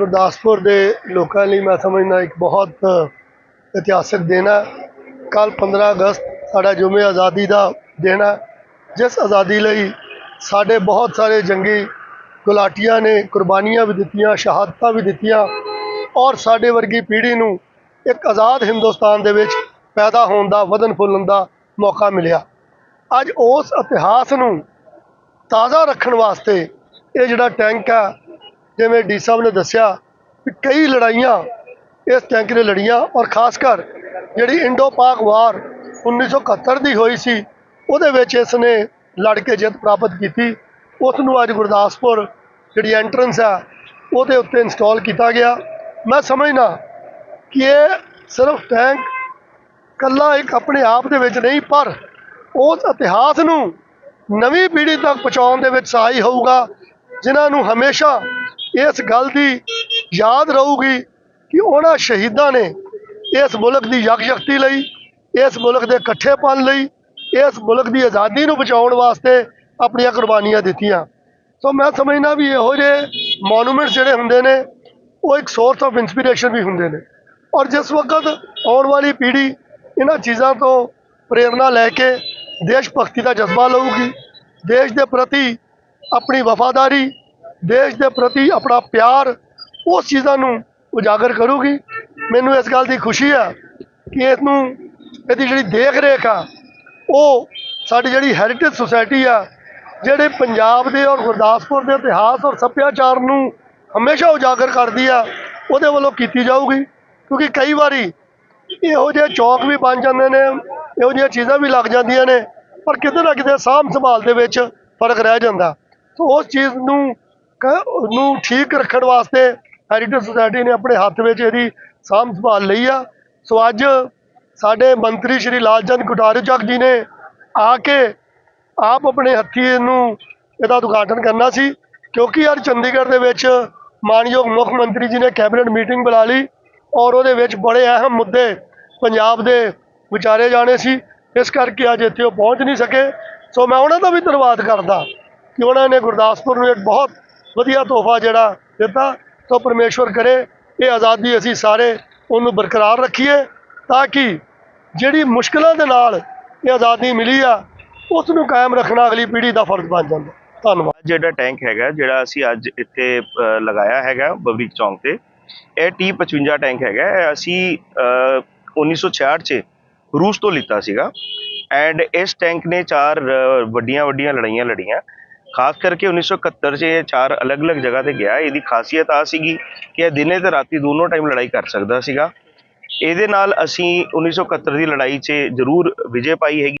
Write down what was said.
ਗੁਰਦਾਸਪੁਰ ਦੇ ਲੋਕਾਂ ਲਈ ਮੈਂ ਸਮਝਦਾ ਇੱਕ ਬਹੁਤ ਇਤਿਹਾਸਕ ਦਿਨ ਹੈ। ਕੱਲ 15 ਅਗਸਤ ਸਾਡਾ ਜੁਮੇ ਆਜ਼ਾਦੀ ਦਾ ਦਿਨ ਹੈ। ਜਿਸ ਆਜ਼ਾਦੀ ਲਈ ਸਾਡੇ ਬਹੁਤ ਸਾਰੇ ਜੰਗੀ ਗੁਲਾਟੀਆਂ ਨੇ ਕੁਰਬਾਨੀਆਂ ਵੀ ਦਿੱਤੀਆਂ, ਸ਼ਹਾਦਤਾਂ ਵੀ ਦਿੱਤੀਆਂ ਔਰ ਸਾਡੇ ਵਰਗੀ ਪੀੜ੍ਹੀ ਨੂੰ ਇੱਕ ਆਜ਼ਾਦ ਹਿੰਦੁਸਤਾਨ ਦੇ ਵਿੱਚ ਪੈਦਾ ਹੋਣ ਦਾ, ਵਧਣ ਫੁੱਲਣ ਦਾ ਮੌਕਾ ਮਿਲਿਆ। ਅੱਜ ਉਸ ਇਤਿਹਾਸ ਨੂੰ ਤਾਜ਼ਾ ਰੱਖਣ ਵਾਸਤੇ ਇਹ ਜਿਹੜਾ ਟੈਂਕ ਆ ਜਿਵੇਂ ਡੀ ਸਾਹਿਬ ਨੇ ਦੱਸਿਆ ਕਿ ਕਈ ਲੜਾਈਆਂ ਇਸ ਟੈਂਕ ਨੇ ਲੜੀਆਂ ਔਰ ਖਾਸ ਕਰ ਜਿਹੜੀ ਇੰਡੋ ਪਾਕ ਵਾਰ 1971 ਦੀ ਹੋਈ ਸੀ, ਉਹਦੇ ਵਿੱਚ ਇਸ ਨੇ ਲੜ ਕੇ ਜਿੱਤ ਪ੍ਰਾਪਤ ਕੀਤੀ। ਉਸ ਨੂੰ ਅੱਜ ਗੁਰਦਾਸਪੁਰ ਜਿਹੜੀ ਐਂਟਰੈਂਸ ਆ, ਉਹਦੇ ਉੱਤੇ ਇੰਸਟਾਲ ਕੀਤਾ ਗਿਆ। ਮੈਂ ਸਮਝਦਾ ਕਿ ਇਹ ਸਿਰਫ ਟੈਂਕ ਕੱਲਾ ਇੱਕ ਆਪਣੇ ਆਪ ਦੇ ਵਿੱਚ ਨਹੀਂ, ਪਰ ਉਸ ਇਤਿਹਾਸ ਨੂੰ ਨਵੀਂ ਪੀੜ੍ਹੀ ਤੱਕ ਪਹੁੰਚਾਉਣ ਦੇ ਵਿੱਚ ਸਹਾਈ ਹੋਊਗਾ, ਜਿਨ੍ਹਾਂ ਨੂੰ ਹਮੇਸ਼ਾ ਇਸ ਗੱਲ ਦੀ ਯਾਦ ਰਹੂਗੀ ਕਿ ਉਹਨਾਂ ਸ਼ਹੀਦਾਂ ਨੇ ਇਸ ਮੁਲਕ ਦੀ ਯਕਸ਼ਕਤੀ ਲਈ, ਇਸ ਮੁਲਕ ਦੇ ਇਕੱਠੇਪਨ ਲਈ, ਇਸ ਮੁਲਕ ਦੀ ਆਜ਼ਾਦੀ ਨੂੰ ਬਚਾਉਣ ਵਾਸਤੇ ਆਪਣੀਆਂ ਕੁਰਬਾਨੀਆਂ ਦਿੱਤੀਆਂ। ਸੋ ਮੈਂ ਸਮਝਣਾ ਵੀ ਇਹੋ ਜਿਹੇ ਮੋਨੂਮੈਂਟਸ ਜਿਹੜੇ ਹੁੰਦੇ ਨੇ, ਉਹ ਇੱਕ ਸੋਰਸ ਆਫ ਇਨਸਪੀਰੇਸ਼ਨ ਵੀ ਹੁੰਦੇ ਨੇ। ਔਰ ਜਿਸ ਵਕਤ ਆਉਣ ਵਾਲੀ ਪੀੜ੍ਹੀ ਇਹਨਾਂ ਚੀਜ਼ਾਂ ਤੋਂ ਪ੍ਰੇਰਣਾ ਲੈ ਕੇ ਦੇਸ਼ ਭਗਤੀ ਦਾ ਜਜ਼ਬਾ ਲਊਗੀ, ਦੇਸ਼ ਦੇ ਪ੍ਰਤੀ ਆਪਣੀ ਵਫਾਦਾਰੀ ਦੇਸ਼ ਦੇ ਪ੍ਰਤੀ ਆਪਣਾ ਪਿਆਰ ਉਸ ਚੀਜ਼ਾਂ ਨੂੰ ਉਜਾਗਰ ਕਰੂਗੀ। ਮੈਨੂੰ ਇਸ ਗੱਲ ਦੀ ਖੁਸ਼ੀ ਹੈ ਕਿ ਇਸ ਨੂੰ ਇਹਦੀ ਜਿਹੜੀ ਦੇਖ ਰੇਖ ਆ, ਉਹ ਸਾਡੀ ਜਿਹੜੀ ਹੈਰੀਟੇਜ ਸੁਸਾਇਟੀ ਆ, ਜਿਹੜੇ ਪੰਜਾਬ ਦੇ ਔਰ ਗੁਰਦਾਸਪੁਰ ਦੇ ਇਤਿਹਾਸ ਔਰ ਸੱਭਿਆਚਾਰ ਨੂੰ ਹਮੇਸ਼ਾ ਉਜਾਗਰ ਕਰਦੀ ਆ, ਉਹਦੇ ਵੱਲੋਂ ਕੀਤੀ ਜਾਊਗੀ। ਕਿਉਂਕਿ ਕਈ ਵਾਰੀ ਇਹੋ ਜਿਹੇ ਚੌਕ ਵੀ ਬਣ ਜਾਂਦੇ ਨੇ, ਇਹੋ ਜਿਹੀਆਂ ਚੀਜ਼ਾਂ ਵੀ ਲੱਗ ਜਾਂਦੀਆਂ ਨੇ, ਪਰ ਕਿਤੇ ਨਾ ਕਿਤੇ ਸਾਂਭ ਸੰਭਾਲ ਦੇ ਵਿੱਚ ਫ਼ਰਕ ਰਹਿ ਜਾਂਦਾ। ਸੋ ਉਸ ਚੀਜ਼ ਨੂੰ ਨੂੰ ਠੀਕ ਰੱਖਣ ਵਾਸਤੇ ਹੈਰੀਟੇਜ ਸੁਸਾਇਟੀ ਨੇ ਆਪਣੇ ਹੱਥ ਵਿੱਚ ਇਹਦੀ ਸਾਂਭ ਸੰਭਾਲ ਲਈ ਆ। ਸੋ ਅੱਜ ਸਾਡੇ ਮੰਤਰੀ ਸ਼੍ਰੀ ਲਾਲਚੰਦ ਕੁਟਾਰੂ ਚੱਕ ਜੀ ਨੇ ਆ ਕੇ ਆਪ ਆਪਣੇ ਹੱਥੀ ਇਹਨੂੰ ਇਹਦਾ ਉਦਘਾਟਨ ਕਰਨਾ ਸੀ, ਕਿਉਂਕਿ ਅੱਜ ਚੰਡੀਗੜ੍ਹ ਦੇ ਵਿੱਚ ਮਾਨਯੋਗ ਮੁੱਖ ਮੰਤਰੀ ਜੀ ਨੇ ਕੈਬਨਿਟ ਮੀਟਿੰਗ ਬੁਲਾ ਲਈ ਔਰ ਉਹਦੇ ਵਿੱਚ ਬੜੇ ਅਹਿਮ ਮੁੱਦੇ ਪੰਜਾਬ ਦੇ ਵਿਚਾਰੇ ਜਾਣੇ ਸੀ। ਇਸ ਕਰਕੇ ਅੱਜ ਇੱਥੇ ਉਹ ਪਹੁੰਚ ਨਹੀਂ ਸਕੇ। ਸੋ ਮੈਂ ਉਹਨਾਂ ਦਾ ਵੀ ਧੰਨਵਾਦ ਕਰਦਾ ਕਿ ਉਹਨਾਂ ਨੇ ਗੁਰਦਾਸਪੁਰ ਨੂੰ ਇੱਕ ਬਹੁਤ ਵਧੀਆ ਤੋਹਫਾ ਜਿਹੜਾ ਦਿੱਤਾ ਸੋ ਪਰਮੇਸ਼ਵਰ ਕਰੇ ਇਹ ਆਜ਼ਾਦੀ ਅਸੀਂ ਸਾਰੇ ਉਹਨੂੰ ਬਰਕਰਾਰ ਰੱਖੀਏ ਤਾਂ ਕਿ ਜਿਹੜੀ ਮੁਸ਼ਕਲਾਂ ਦੇ ਨਾਲ ਇਹ ਆਜ਼ਾਦੀ ਮਿਲੀ ਆ ਉਸ ਨੂੰ ਕਾਇਮ ਰੱਖਣਾ ਅਗਲੀ ਪੀੜ੍ਹੀ ਦਾ ਫਰਜ਼ ਬਣ ਜਾਂਦਾ। ਧੰਨਵਾਦ। ਜਿਹੜਾ ਟੈਂਕ ਹੈਗਾ ਜਿਹੜਾ ਅਸੀਂ ਅੱਜ ਇੱਥੇ ਲਗਾਇਆ ਹੈਗਾ ਬਬਰੀਕ ਚੌਂਕ ਤੇ ਇਹ T55 ਟੈਂਕ ਹੈਗਾ ਇਹ ਅਸੀਂ ਅ, 1966 ਚ ਰੂਸ ਤੋਂ ਲਿੱਤਾ ਸੀਗਾ ਐਂਡ ਇਸ ਟੈਂਕ ਨੇ ਚਾਰ ਵੱਡੀਆਂ ਵੱਡੀਆਂ ਲੜਾਈਆਂ ਲੜੀਆਂ ਖਾਸ ਕਰਕੇ 1971 ਚ ਇਹ ਚਾਰ ਅਲੱਗ-ਅਲੱਗ ਜਗ੍ਹਾ ਤੇ ਗਿਆ। ਇਹਦੀ ਖਾਸੀਅਤ ਆ ਸੀਗੀ ਕਿ ਇਹ ਦਿਨੇ ਤੇ ਰਾਤੀ ਦੋਨੋਂ ਟਾਈਮ ਲੜਾਈ ਕਰ ਸਕਦਾ ਸੀਗਾ। ਇਹਦੇ ਨਾਲ ਅਸੀਂ 1971 ਦੀ ਲੜਾਈ 'ਚ ਜ਼ਰੂਰ ਵਿਜੇ ਪਾਈ ਹੈਗੀ।